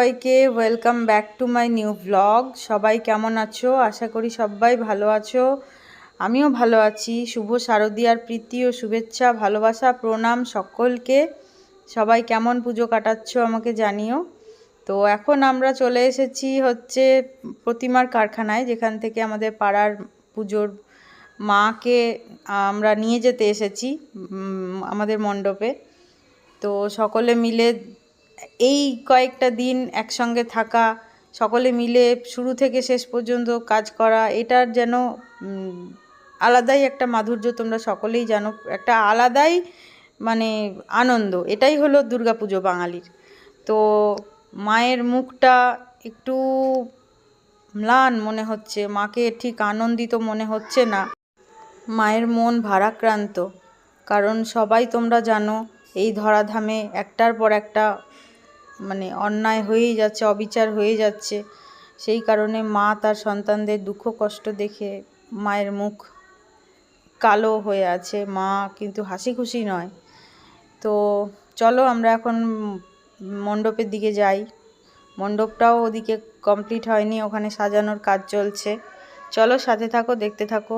সবাইকে welcome back to my new blog সবাই কেমন আছো? আশা করি সবাই ভালো আছো। আমিও ভালো আছি। শুভ শারদীয়ার প্রীতি ও শুভেচ্ছা, ভালোবাসা, প্রণাম সকলকে। সবাই কেমন পুজো কাটাচ্ছ আমাকে জানিও। তো এখন আমরা চলে এসেছি হচ্ছে প্রতিমার কারখানায়, যেখান থেকে আমাদের পাড়ার পুজোর মাকে আমরা নিয়ে যেতে এসেছি আমাদের মণ্ডপে। তো সকলে মিলে এই কয়েকটা দিন একসঙ্গে থাকা, সকলে মিলে শুরু থেকে শেষ পর্যন্ত কাজ করা, এটার যেন আলাদাই একটা মাধুর্য তোমরা সকলেই জানো, একটা আলাদাই মানে আনন্দ। এটাই হলো দুর্গাপুজো বাঙালির। তো মায়ের মুখটা একটু ম্লান মনে হচ্ছে, মাকে ঠিক আনন্দিত মনে হচ্ছে না। মায়ের মন ভারাক্রান্ত। কারণ সবাই তোমরা জানো, এই ধরাধামে একটার পর একটা মানে অন্যায় হয়েই যাচ্ছে, অবিচার হয়ে যাচ্ছে, সেই কারণে মা তার সন্তানদের দুঃখ কষ্ট দেখে মায়ের মুখ কালো হয়ে আছে। মা কিন্তু হাসি খুশি নয়। তো চলো আমরা এখন মণ্ডপের দিকে যাই। মণ্ডপটাও ওদিকে কমপ্লিট হয়নি, ওখানে সাজানোর কাজ চলছে। চলো সাথে থাকো, দেখতে থাকো।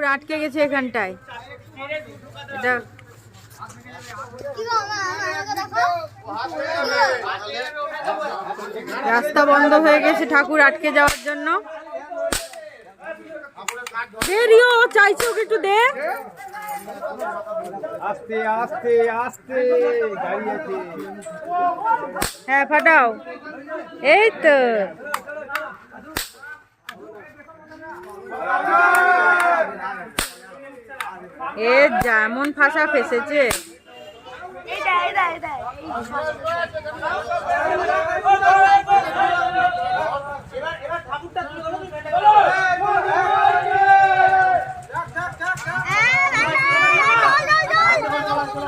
ঠাকুর আটকে গেছে এখানটায়। এটা রাস্তা বন্ধ হয়ে গেছে ঠাকুর আটকে যাওয়ার জন্য। দে রিও চাইছে ওকে একটু দে। আস্তে আস্তে আস্তে গাড়ি আছে হ্যাঁ ফাটাও। এই তো। এ যেমন ফাঁসা ফেসেছে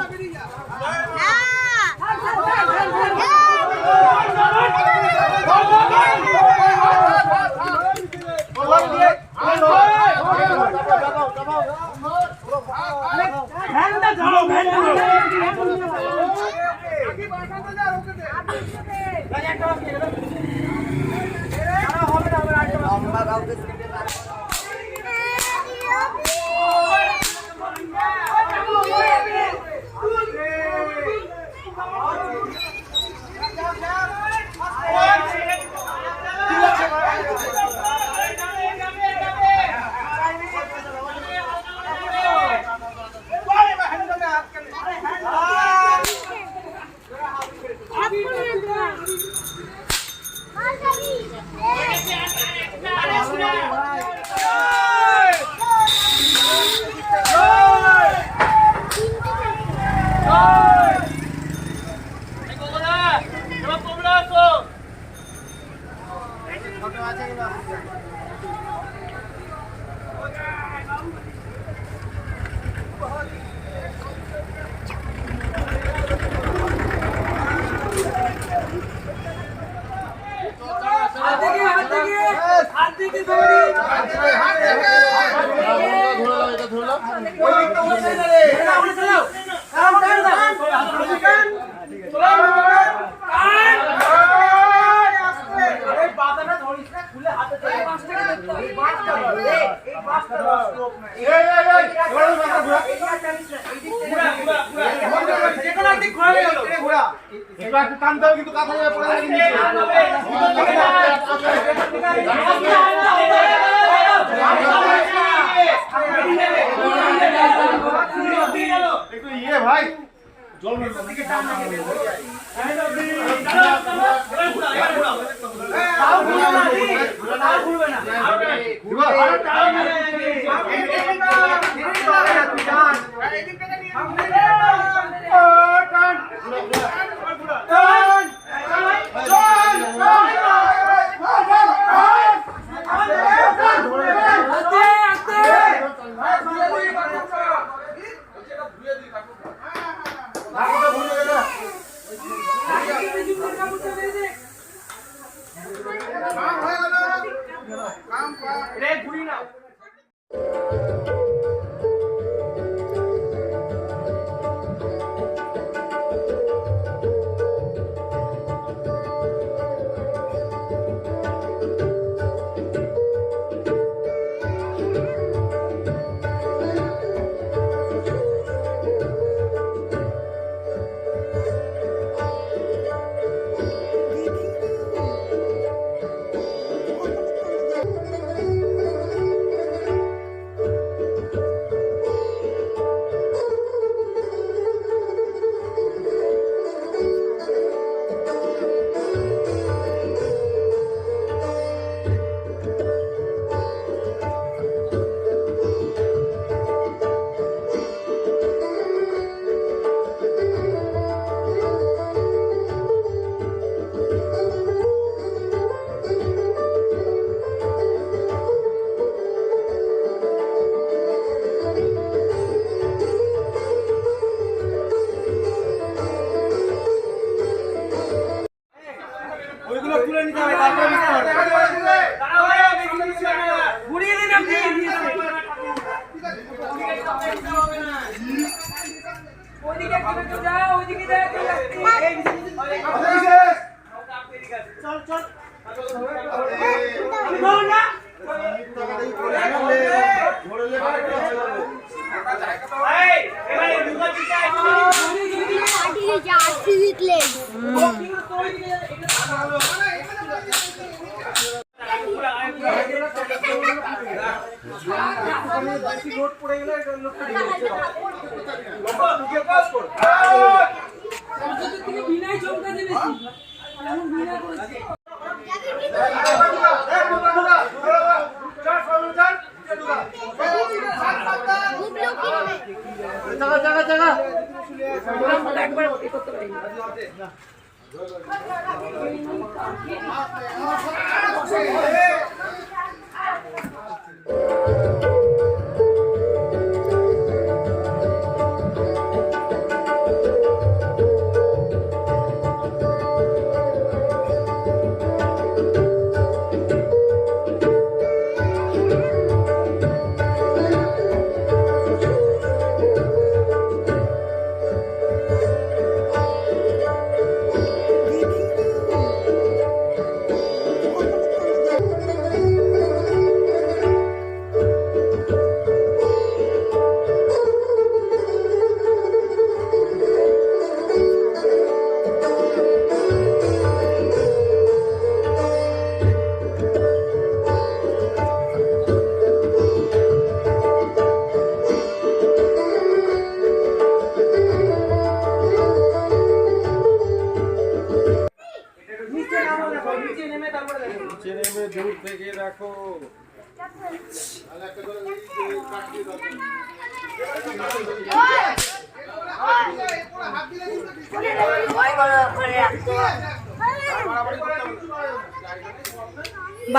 একটু একটু টানতে হবে কিন্তু কাঁথা যাবে পড়ে যাবে কিন্তু একটু ইয়ে ভাই জল দিকে টান না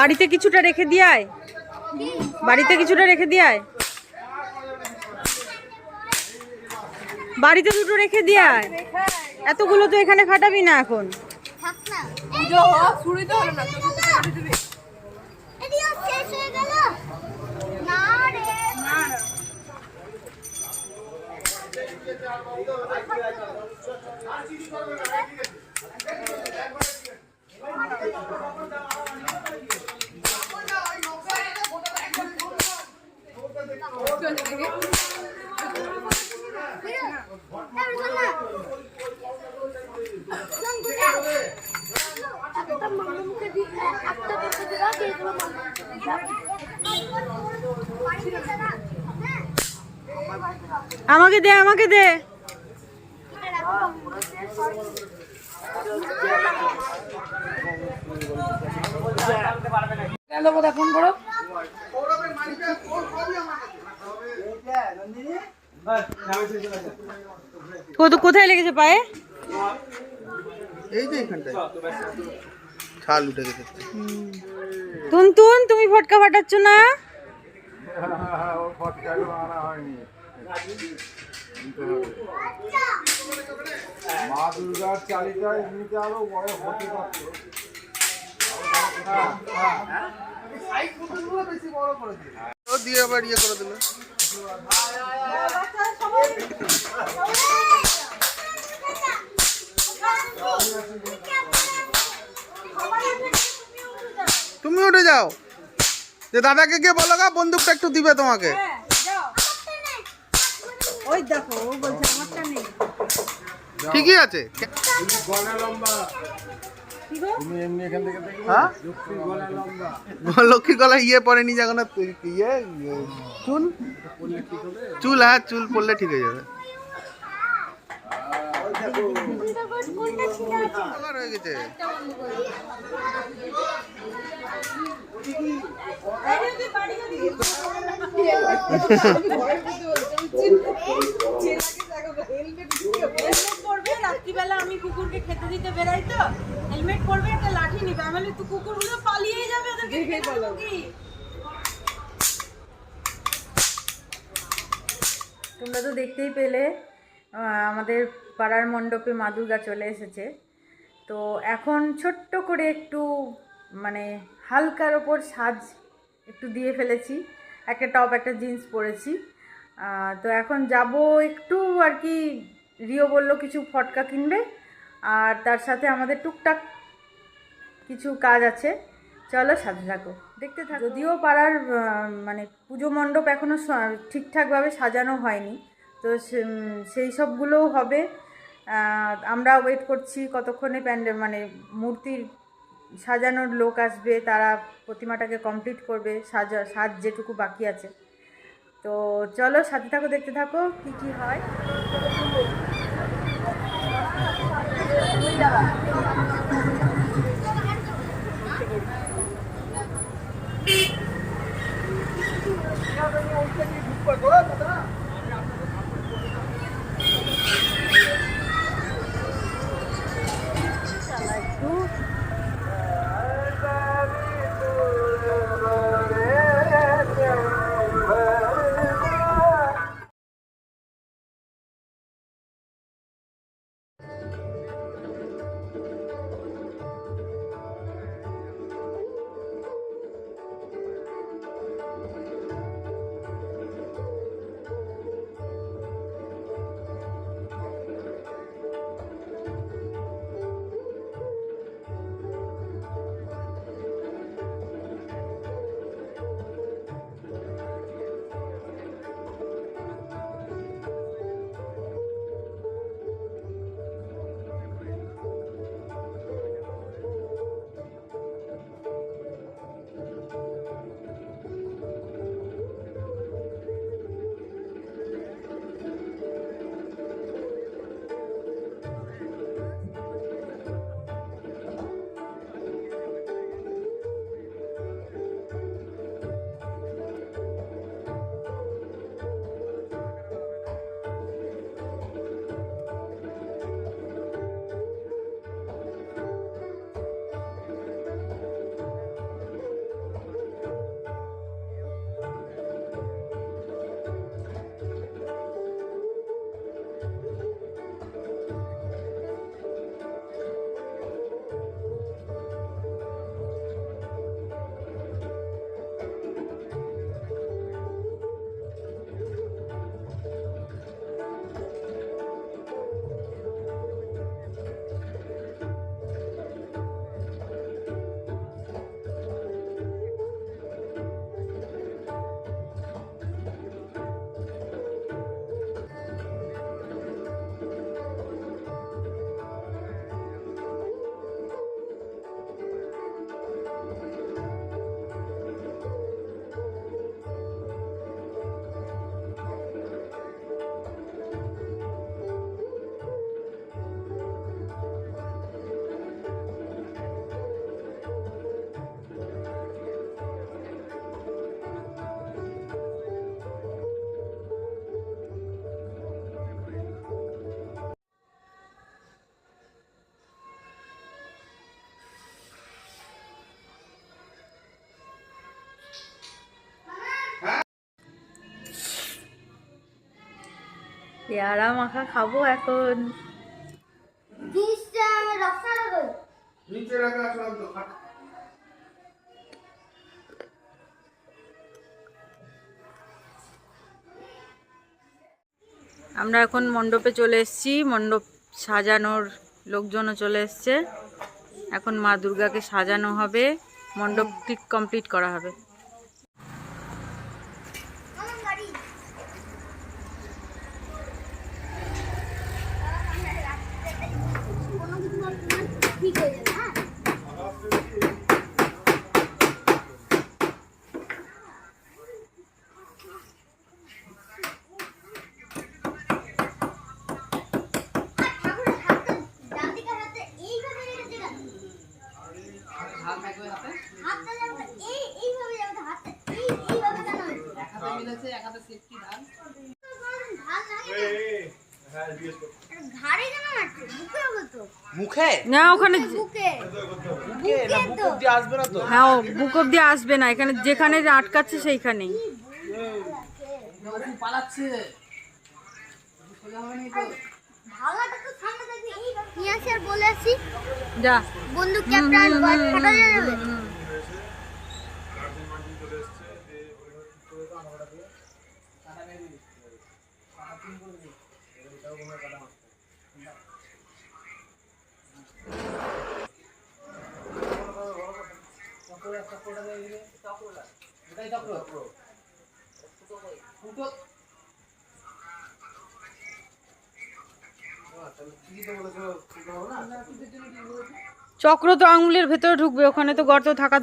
বাড়িতে কিছুটা রেখে দিয়ায় বাড়িতে কিছুটা রেখে দিয়ায় বাড়িতে দুটো রেখে দিয়ায় এতগুলো তো এখানে খাটাবি না এখন। না এদিকে দে আমাকে দে। আমাকে দে কত কোথায় লেগেছে পায়ে এই যে এখানটায়। ছাল উঠে গেছে। তুন তুমি ফটকা ফাটাচ্ছ না? মা দুর্গার চালিকা এমনিতে আরও বড় হতে পারত ও দিয়ে আবার ইয়ে করে দিল। তুমি উঠে যাও। যে দাদাকে গিয়ে বলো গা বন্দুকটা একটু দিবে তোমাকে। ওই দেখো ও বলছে আমারটা নেই। ঠিকই আছে। গলা লম্বা। লক্ষ্মী গলা লম্বা। লক্ষ্মী গলা ইয়ে পড়েনি নি আর তুই- ইয়ে চুল? চুল হ্যাঁ চুল পড়লে ঠিক হয়ে যাবে। হয়ে গেছে। রাত্রিবেলা আমি কুকুরকে খেতে দিতে তো হেলমেট লাঠি তো কুকুরগুলো যাবে তোমরা তো দেখতেই পেলে আমাদের পাড়ার মণ্ডপে মা দুর্গা চলে এসেছে। তো এখন ছোট্ট করে একটু মানে হালকার ওপর সাজ একটু দিয়ে ফেলেছি। একটা টপ একটা জিন্স পরেছি। তো এখন যাব একটু আর কি রিও বলল কিছু ফটকা কিনবে। আর তার সাথে আমাদের টুকটাক কিছু কাজ আছে। চলো সাথে থাকো। দেখতে থাকো। যদিও পাড়ার মানে পুজো মণ্ডপ এখনও ঠিকঠাকভাবে সাজানো হয়নি। তো সে- সেই সবগুলোও হবে। আমরা ওয়েট করছি কতক্ষণে প্যান্ডেল মানে মূর্তির সাজানোর লোক আসবে, তারা প্রতিমাটাকে কমপ্লিট করবে, সাজা, সাজ যেটুকু বাকি আছে। তো চলো সাথে থাকো, দেখতে থাকো কি কি হয়। পেয়ারা মাখা খাব এখন। আমরা এখন মণ্ডপে চলে এসেছি মণ্ডপ সাজানোর লোকজনও চলে এসছে। এখন মা দুর্গাকে সাজানো হবে মণ্ডপ ঠিক কমপ্লিট করা হবে আমার গাড়ি কোনো কিছু না ঠিক হয়ে যাবে হ্যাঁ ঠাকুরের হাতটা ডান দিকের হাতে এইভাবে রেখেছে কেন? হাতটা যেমন এই এইভাবে যাবে হাতটা এই এইভাবে কেন হয়েছে? ঢাল লাগে না? এটা ঘাড়ে কেন মারছে? বুকে হবে তো। মুখে না ওখানে হ্যাঁ ও বুক অব্দি আসবে না এখানে যেখানে আটকাচ্ছে সেইখানেই। বলে আসি। যা। বন্ধু ক্যাপ্টেন ফাটা যাবে। চক্র তো আঙুলের ভেতরে ঢুকবে ওখানে তো গর্ত থাকা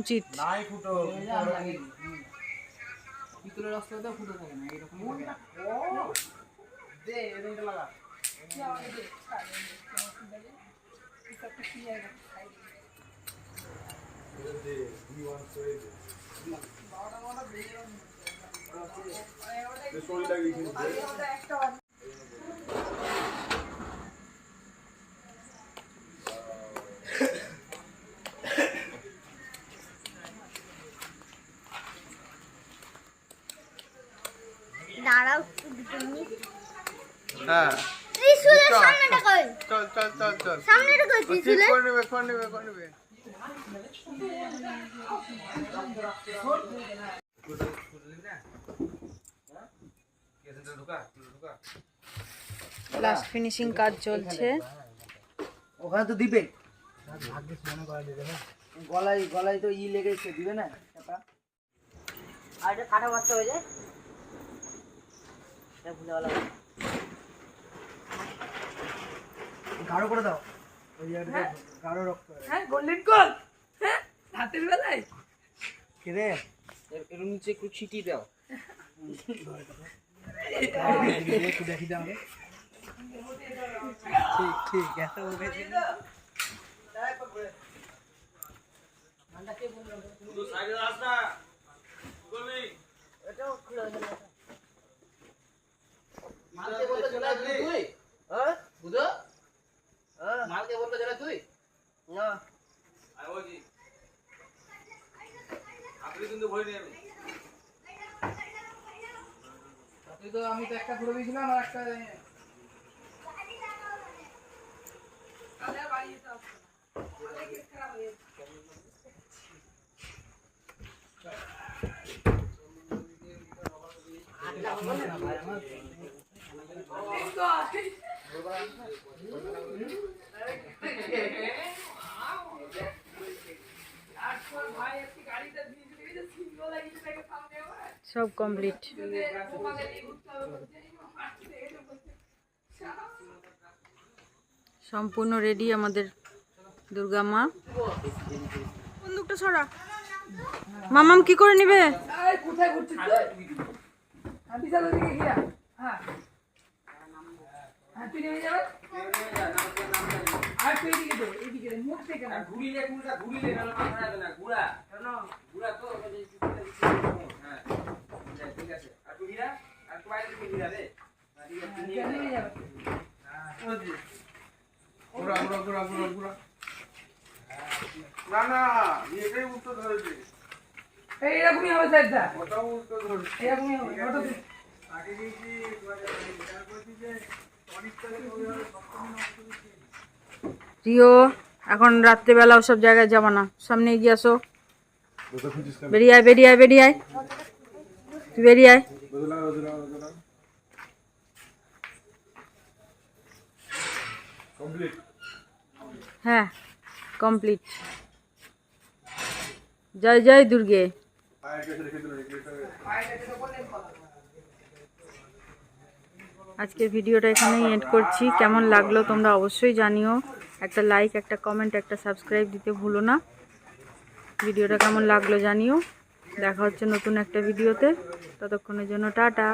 উচিত। নাই ফুটো দাঁড়াও দুটো মিনিট। হ্যাঁ। চল, সামনেটা কই চল চল চল সামনেটা কই ত্রিশুলের করে নেবে করে নেবে করে নেবে। লাস্ট ফিনিশিং কাজ চলছে। ওখানে তো দিবে গলায় গলায় তো ই লেগেছে দিবে না? আর এটা কাটা বাচ্চা হয়ে যায়? ভুলে গেলাম। গাঢ় করে দাও। ওই জায়গাটা গাঢ় রক্ত। হ্যাঁ গোল্ডেন গোল হ্যাঁ হাতের বেলায়? রে এর নিচে একটু ছিটিয়ে দাও। একটু দেখি দাও ঠিক ঠিক এত উঠেছে মালকে বলতে গেলে তুই? না তুই তো আমি তো একটা ধরে দিয়েছিলাম আর একটা সব কমপ্লিট সম্পূর্ণ রেডি আমাদের দুর্গা মা। বন্দুকটা সরা। মামাম কি করে নিবে? হ্যাঁ হ্যাঁ হ্যাঁ আর তুই এদিকে দে এদিকে দে মুখ থেকে না। ঘুরিলে ঘুরটা ঘুরিলে না মাথা যাবে না? ঘুরা। কেন? ঘুরা তো হ্যাঁ ঠিক আছে। আর তুই ঘিরা আর তুই বাইরে থেকে ঘিরা দে নেমে যাবে? ঘোরা ঘোরা ঘোরা ঘোরা ঘোরা। না না এটাই উত্তর ধরেছে। এই এরকমই হবে স্যারটা ওটাও উত্তর ধরেছে। এরকমই হবে ওটা আগে করছি যে অনেক তারিখ রিও এখন রাত্রেবেলা ওসব জায়গায় যাব না। সামনে এগিয়ে আসো। বেরিয়ে আয় বেরিয়ে আয় বেরিয়ে আয়। তুই বেরিয়ে আয়। হ্যাঁ কমপ্লিট জয় জয় দুর্গে। আজকের ভিডিওটা এখানেই এন্ড করছি। কেমন লাগল তোমরা অবশ্যই জানিও। একটা লাইক একটা কমেন্ট একটা সাবস্ক্রাইব দিতে ভুলো না। ভিডিওটা কেমন লাগল জানিও। দেখা হচ্ছে নতুন একটা ভিডিওতে। ততক্ষণের জন্য টাটা।